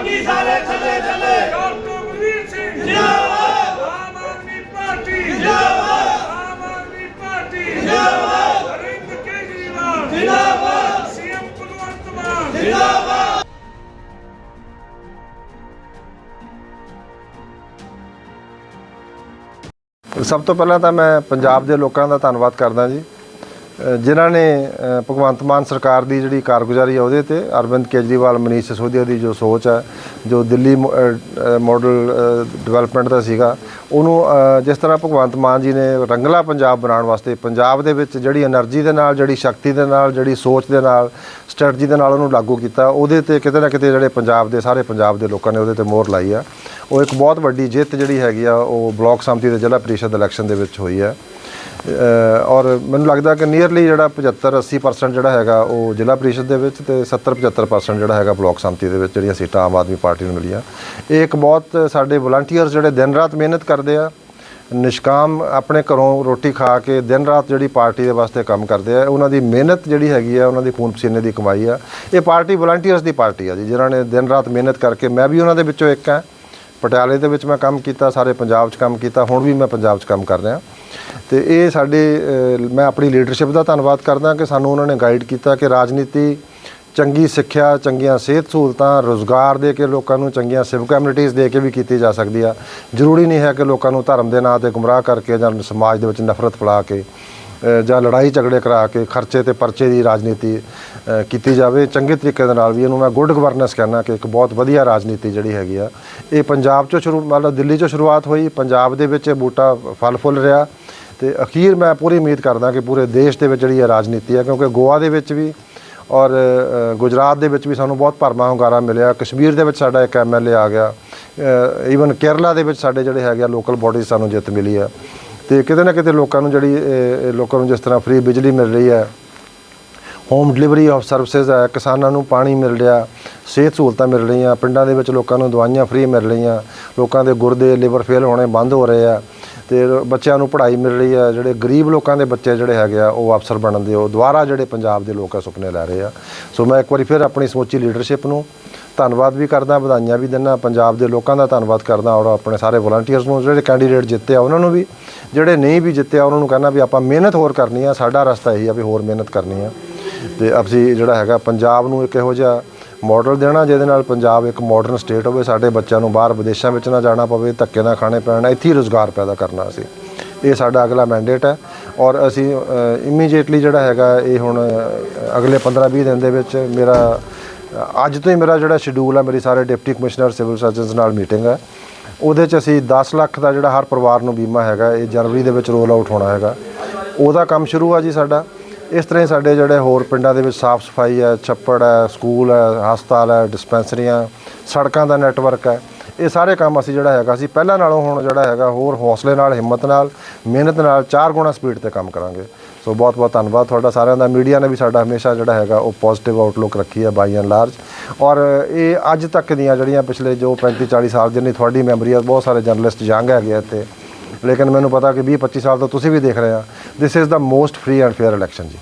ਬਾਕੀ ਸਾਰੇ ਥੱਲੇ ਥੱਲੇ। ਡਾਕਟਰ ਬਲਵੀਰ ਸਿੰਘ। ਜਿੰਦਾਬਾਦ। ਆਮ ਆਦਮੀ ਪਾਰਟੀ। ਜਿੰਦਾਬਾਦ। ਆਮ ਆਦਮੀ ਪਾਰਟੀ। ਜਿੰਦਾਬਾਦ। ਅਰਵਿੰਦ ਕੇਜਰੀਵਾਲ। ਜਿੰਦਾਬਾਦ। ਸੀਐਮ ਭਗਵੰਤ ਮਾਨ। ਜਿੰਦਾਬਾਦ। ਸਭ ਤੋਂ ਪਹਿਲਾਂ ਤਾਂ ਮੈਂ ਪੰਜਾਬ ਦੇ ਲੋਕਾਂ ਦਾ ਧੰਨਵਾਦ ਕਰਦਾ ਜੀ। ਜਿਨ੍ਹਾਂ ਨੇ ਭਗਵੰਤ ਮਾਨ ਸਰਕਾਰ ਦੀ ਜਿਹੜੀ ਕਾਰਗੁਜ਼ਾਰੀ ਆ ਉਹਦੇ ਤੇ ਅਰਵਿੰਦ ਕੇਜਰੀਵਾਲ, ਮਨੀਸ਼ ਸਿਸੋਦੀਆ ਦੀ ਜੋ ਸੋਚ ਹੈ ਜੋ ਦਿੱਲੀ ਮਾਡਲ ਡਿਵੈਲਪਮੈਂਟ ਦਾ ਸੀਗਾ, ਉਹਨੂੰ ਜਿਸ ਤਰ੍ਹਾਂ ਭਗਵੰਤ ਮਾਨ ਜੀ ਨੇ ਰੰਗਲਾ ਪੰਜਾਬ ਬਣਾਉਣ ਵਾਸਤੇ ਪੰਜਾਬ ਦੇ ਵਿੱਚ ਜਿਹੜੀ એનર્ਜੀ ਦੇ ਨਾਲ, ਜਿਹੜੀ ਸ਼ਕਤੀ ਦੇ ਨਾਲ, ਜਿਹੜੀ ਸੋਚ ਦੇ ਨਾਲ ਸਟ੍ਰੈਟਜੀ ਦੇ ਨਾਲ ਉਹਨੂੰ ਲਾਗੂ ਕੀਤਾ, ਉਹਦੇ ਤੇ ਕਿਤੇ ਨਾ ਕਿਤੇ ਜਿਹੜੇ ਪੰਜਾਬ ਦੇ, ਸਾਰੇ ਪੰਜਾਬ ਦੇ ਲੋਕਾਂ ਨੇ ਉਹਦੇ ਤੇ ਮੋਹਰ ਲਾਈ ਆ। ਉਹ ਇੱਕ ਬਹੁਤ ਵੱਡੀ ਜਿੱਤ ਜਿਹੜੀ ਹੈਗੀ ਆ, ਉਹ ਬਲਾਕ ਸਮਤੀ ਦੇ ਜ਼ਿਲ੍ਹਾ ਪ੍ਰੀਸ਼ਦ ਇਲੈਕਸ਼ਨ ਦੇ ਵਿੱਚ ਹੋਈ ਆ। ਔਰ ਮੈਨੂੰ ਲੱਗਦਾ ਕਿ ਨੀਅਰਲੀ ਜਿਹੜਾ 75 80% ਜਿਹੜਾ ਹੈਗਾ ਉਹ ਜ਼ਿਲ੍ਹਾ ਪ੍ਰੀਸ਼ਦ ਦੇ ਵਿੱਚ ਤੇ 70 75% ਜਿਹੜਾ ਹੈਗਾ ਬਲਾਕ ਸੰਮਤੀ ਦੇ ਵਿੱਚ ਜਿਹੜੀਆਂ ਸੀਟਾਂ ਆਮ ਆਦਮੀ ਪਾਰਟੀ ਨੂੰ ਮਿਲੀਆਂ। ਇਹ ਇੱਕ ਬਹੁਤ ਸਾਡੇ ਵਲੰਟੀਅਰਸ ਜਿਹੜੇ ਦਿਨ ਰਾਤ ਮਿਹਨਤ ਕਰਦੇ ਆ, ਨਿਸ਼ਕਾਮ ਆਪਣੇ ਘਰੋਂ ਰੋਟੀ ਖਾ ਕੇ ਦਿਨ ਰਾਤ ਜਿਹੜੀ ਪਾਰਟੀ ਦੇ ਵਾਸਤੇ ਕੰਮ ਕਰਦੇ ਆ, ਉਹਨਾਂ ਦੀ ਮਿਹਨਤ ਜਿਹੜੀ ਹੈਗੀ ਆ, ਉਹਨਾਂ ਦੀ ਖੂਨ ਪਸੀਨੇ ਦੀ ਕਮਾਈ ਆ। ਇਹ ਪਾਰਟੀ ਵਲੰਟੀਅਰਸ ਦੀ ਪਾਰਟੀ ਆ ਜੀ, ਜਿਨ੍ਹਾਂ ਨੇ ਦਿਨ ਰਾਤ ਮਿਹਨਤ ਕਰਕੇ ਮੈਂ ਵੀ ਉਹਨਾਂ ਦੇ ਵਿੱਚੋਂ ਇੱਕ ਹਾਂ ਪਟਿਆਲੇ ਦੇ ਵਿੱਚ ਮੈਂ ਕੰਮ ਕੀਤਾ, ਸਾਰੇ ਪੰਜਾਬ 'ਚ ਕੰਮ ਕੀਤਾ, ਹੁਣ ਵੀ ਮੈਂ ਪੰਜਾਬ 'ਚ ਕੰਮ ਕਰ ਰਿਹਾ। ਤੇ ਇਹ ਸਾਡੇ ਮੈਂ ਆਪਣੀ ਲੀਡਰਸ਼ਿਪ ਦਾ ਧੰਨਵਾਦ ਕਰਦਾ ਕਿ ਸਾਨੂੰ ਉਹਨਾਂ ਨੇ ਗਾਈਡ ਕੀਤਾ ਕਿ ਰਾਜਨੀਤੀ ਚੰਗੀ ਸਿੱਖਿਆ, ਚੰਗੀਆਂ ਸਿਹਤ ਸਹੂਲਤਾਂ, ਰੋਜ਼ਗਾਰ ਦੇ ਕੇ ਲੋਕਾਂ ਨੂੰ ਚੰਗੀਆਂ ਸਿਵਕ ਕਮਿਊਨਿਟੀਜ਼ ਦੇ ਕੇ ਵੀ ਕੀਤੀ ਜਾ ਸਕਦੀ ਆ। ਜ਼ਰੂਰੀ ਨਹੀਂ ਹੈ ਕਿ ਲੋਕਾਂ ਨੂੰ ਧਰਮ ਦੇ ਨਾਂ ਤੇ ਗੁੰਮਰਾਹ ਕਰਕੇ ਜਾਂ ਸਮਾਜ ਦੇ ਵਿੱਚ ਨਫ਼ਰਤ ਫੈਲਾ ਕੇ ਜਾਂ ਲੜਾਈ ਝਗੜੇ ਕਰਾ ਕੇ ਖਰਚੇ ਤੇ ਪਰਚੇ ਦੀ ਰਾਜਨੀਤੀ ਕੀਤੀ ਜਾਵੇ। ਚੰਗੇ ਤਰੀਕੇ ਦੇ ਨਾਲ ਵੀ ਇਹਨੂੰ ਮੈਂ ਗੁੱਡ ਗਵਰਨੈਂਸ ਕਹਿੰਦਾ ਕਿ ਇੱਕ ਬਹੁਤ ਵਧੀਆ ਰਾਜਨੀਤੀ ਜਿਹੜੀ ਹੈਗੀ ਆ। ਇਹ ਪੰਜਾਬ ਚੋਂ ਸ਼ੁਰੂ, ਮਤਲਬ ਦਿੱਲੀ ਚੋਂ ਸ਼ੁਰੂਆਤ ਹੋਈ, ਪੰਜਾਬ ਦੇ ਵਿੱਚ ਇਹ ਬੂਟਾ ਫਲ ਫੁੱਲ ਰਿਹਾ। ਤੇ ਅਖੀਰ ਮੈਂ ਪੂਰੀ ਉਮੀਦ ਕਰਦਾ ਕਿ ਪੂਰੇ ਦੇਸ਼ ਦੇ ਵਿੱਚ ਜਿਹੜੀ ਹੈ ਰਾਜਨੀਤੀ ਹੈ, ਕਿਉਂਕਿ ਗੋਆ ਦੇ ਵਿੱਚ ਵੀ ਔਰ ਗੁਜਰਾਤ ਦੇ ਵਿੱਚ ਵੀ ਸਾਨੂੰ ਬਹੁਤ ਭਰਮਾ ਹੁੰਗਾਰਾ ਮਿਲਿਆ। ਕਸ਼ਮੀਰ ਦੇ ਵਿੱਚ ਸਾਡਾ ਇੱਕ ਐਮਐਲਏ ਆ ਗਿਆ। ਈਵਨ ਕੇਰਲਾ ਦੇ ਵਿੱਚ ਸਾਡੇ ਜਿਹੜੇ ਹੈਗੇ ਆ ਲੋਕਲ ਬਾਡੀਜ਼ ਸਾਨੂੰ ਜਿੱਤ ਮਿਲੀ ਆ ਤੇ ਕਿਤੇ ਨਾ ਕਿਤੇ ਲੋਕਾਂ ਨੂੰ ਜਿਹੜੀ ਲੋਕਾਂ ਨੂੰ ਜਿਸ ਤਰ੍ਹਾਂ ਫ੍ਰੀ ਬਿਜਲੀ ਮਿਲ ਰਹੀ ਹੈ ਹੋਮ ਡਿਲੀਵਰੀ ਆਫ ਸਰਵਿਸਿਜ਼ ਹੈ, ਕਿਸਾਨਾਂ ਨੂੰ ਪਾਣੀ ਮਿਲ ਰਿਹਾ, ਸਿਹਤ ਸਹੂਲਤਾਂ ਮਿਲ ਰਹੀਆਂ, ਪਿੰਡਾਂ ਦੇ ਵਿੱਚ ਲੋਕਾਂ ਨੂੰ ਦਵਾਈਆਂ ਫ੍ਰੀ ਮਿਲ ਰਹੀਆਂ, ਲੋਕਾਂ ਦੇ ਗੁਰਦੇ ਲਿਵਰ ਫੇਲ ਹੋਣੇ ਬੰਦ ਹੋ ਰਹੇ ਆ। ਤੇ ਬੱਚਿਆਂ ਨੂੰ ਪੜ੍ਹਾਈ ਮਿਲ ਰਹੀ ਹੈ, ਜਿਹੜੇ ਗਰੀਬ ਲੋਕਾਂ ਦੇ ਬੱਚੇ ਜਿਹੜੇ ਹੈਗੇ ਆ, ਉਹ ਅਫਸਰ ਬਣਨ ਦੇ, ਉਹ ਦੁਆਰਾ ਜਿਹੜੇ ਪੰਜਾਬ ਦੇ ਲੋਕ ਆ, ਸੁਪਨੇ ਲੈ ਰਹੇ ਆ। ਸੋ ਮੈਂ ਇੱਕ ਵਾਰੀ ਫਿਰ ਆਪਣੀ ਸਮੁੱਚੀ ਲੀਡਰਸ਼ਿਪ ਨੂੰ ਧੰਨਵਾਦ ਵੀ ਕਰਦਾ, ਵਧਾਈਆਂ ਵੀ ਦਿੰਦਾ, ਪੰਜਾਬ ਦੇ ਲੋਕਾਂ ਦਾ ਧੰਨਵਾਦ ਕਰਦਾ ਔਰ ਆਪਣੇ ਸਾਰੇ ਵਲੰਟੀਅਰਸ ਨੂੰ, ਜਿਹੜੇ ਕੈਂਡੀਡੇਟ ਜਿੱਤੇ ਆ, ਉਹਨਾਂ ਨੂੰ ਵੀ, ਜਿਹੜੇ ਨਹੀਂ ਵੀ ਜਿੱਤੇ ਆ, ਉਹਨਾਂ ਨੂੰ ਕਹਿੰਦਾ ਵੀ ਆਪਾਂ ਮਿਹਨਤ ਹੋਰ ਕਰਨੀ ਆ, ਸਾਡਾ ਰਸਤਾ ਇਹੀ ਆ ਵੀ ਹੋਰ ਮਿਹਨਤ ਕਰਨੀ ਆ। ਤੇ ਅਸੀਂ ਜਿਹੜਾ ਹੈਗਾ, ਪੰਜਾਬ ਨੂੰ ਇੱਕ ਇਹੋ ਜਿਹਾ ਮਾਡਲ ਦੇਣਾ, ਜਿਹਦੇ ਨਾਲ ਪੰਜਾਬ ਇੱਕ ਮਾਡਰਨ ਸਟੇਟ ਹੋਵੇ, ਸਾਡੇ ਬੱਚਿਆਂ ਨੂੰ ਬਾਹਰ ਵਿਦੇਸ਼ਾਂ ਵਿੱਚ ਨਾ ਜਾਣਾ ਪਵੇ, ਧੱਕੇ ਨਾ ਖਾਣੇ ਪੈਣ, ਇੱਥੇ ਹੀ ਰੋਜ਼ਗਾਰ ਪੈਦਾ ਕਰਨਾ ਅਸੀਂ। ਇਹ ਸਾਡਾ ਅਗਲਾ ਮੈਂਡੇਟ ਹੈ ਔਰ ਅਸੀਂ ਇਮੀਡੀਏਟਲੀ ਜਿਹੜਾ ਹੈਗਾ, ਇਹ ਹੁਣ ਅਗਲੇ 15-20 ਦਿਨ ਦੇ ਵਿੱਚ ਮੇਰਾ ਅੱਜ ਤੋਂ ਹੀ ਮੇਰਾ ਜਿਹੜਾ ਸ਼ਡਿਊਲ ਹੈ, ਮੇਰੀ ਸਾਰੇ ਡਿਪਟੀ ਕਮਿਸ਼ਨਰ ਸਿਵਲ ਸਰਜਨਸ ਨਾਲ ਮੀਟਿੰਗ ਹੈ। ਉਹਦੇ 'ਚ ਅਸੀਂ 10 ਲੱਖ ਦਾ ਜਿਹੜਾ ਹਰ ਪਰਿਵਾਰ ਨੂੰ ਬੀਮਾ ਹੈਗਾ, ਇਹ ਜਨਵਰੀ ਦੇ ਵਿੱਚ ਰੋਲ ਆਊਟ ਹੋਣਾ ਹੈਗਾ। ਉਹਦਾ ਕੰਮ ਸ਼ੁਰੂ ਆ ਜੀ ਸਾਡਾ। ਇਸ ਤਰ੍ਹਾਂ ਹੀ ਸਾਡੇ ਜਿਹੜੇ ਹੋਰ ਪਿੰਡਾਂ ਦੇ ਵਿੱਚ ਸਾਫ਼ ਸਫ਼ਾਈ ਹੈ, ਛੱਪੜ ਹੈ, ਸਕੂਲ ਹੈ, ਹਸਪਤਾਲ ਹੈ, ਡਿਸਪੈਂਸਰੀਆਂ, ਸੜਕਾਂ ਦਾ ਨੈਟਵਰਕ ਹੈ। ਇਹ ਸਾਰੇ ਕੰਮ ਅਸੀਂ ਜਿਹੜਾ ਹੈਗਾ, ਅਸੀਂ ਪਹਿਲਾਂ ਨਾਲੋਂ ਹੁਣ ਜਿਹੜਾ ਹੈਗਾ, ਹੋਰ ਹੌਸਲੇ ਨਾਲ, ਹਿੰਮਤ ਨਾਲ, ਮਿਹਨਤ ਨਾਲ ਚਾਰ ਗੁਣਾ ਸਪੀਡ ਤੇ ਕੰਮ ਕਰਾਂਗੇ। ਸੋ ਬਹੁਤ ਬਹੁਤ ਧੰਨਵਾਦ ਤੁਹਾਡਾ ਸਾਰਿਆਂ ਦਾ। ਮੀਡੀਆ ਨੇ ਵੀ ਸਾਡਾ ਹਮੇਸ਼ਾ ਜਿਹੜਾ ਹੈਗਾ, ਉਹ ਪੋਜ਼ਿਟਿਵ ਆਊਟਲੁੱਕ ਰੱਖੀ ਹੈ ਬਾਈ ਐਂਡ ਲਾਰਜ ਔਰ ਇਹ ਅੱਜ ਤੱਕ ਦੀਆਂ ਜਿਹੜੀਆਂ ਪਿਛਲੇ ਜੋ 35 40 ਸਾਲ ਜਿੰਨੀ ਤੁਹਾਡੀ ਮੈਮਰੀ ਆ ਬਹੁਤ ਸਾਰੇ ਜਰਨਲਿਸਟ ਜੰਗ ਹੈਗੇ ਆ ਇੱਥੇ। ਲੇਕਿਨ ਮੈਨੂੰ ਪਤਾ ਕਿ 20 25 ਸਾਲ ਤੋਂ ਤੁਸੀਂ ਵੀ ਦੇਖ ਰਹੇ ਆ। This is the most free and fair election ਜੀ।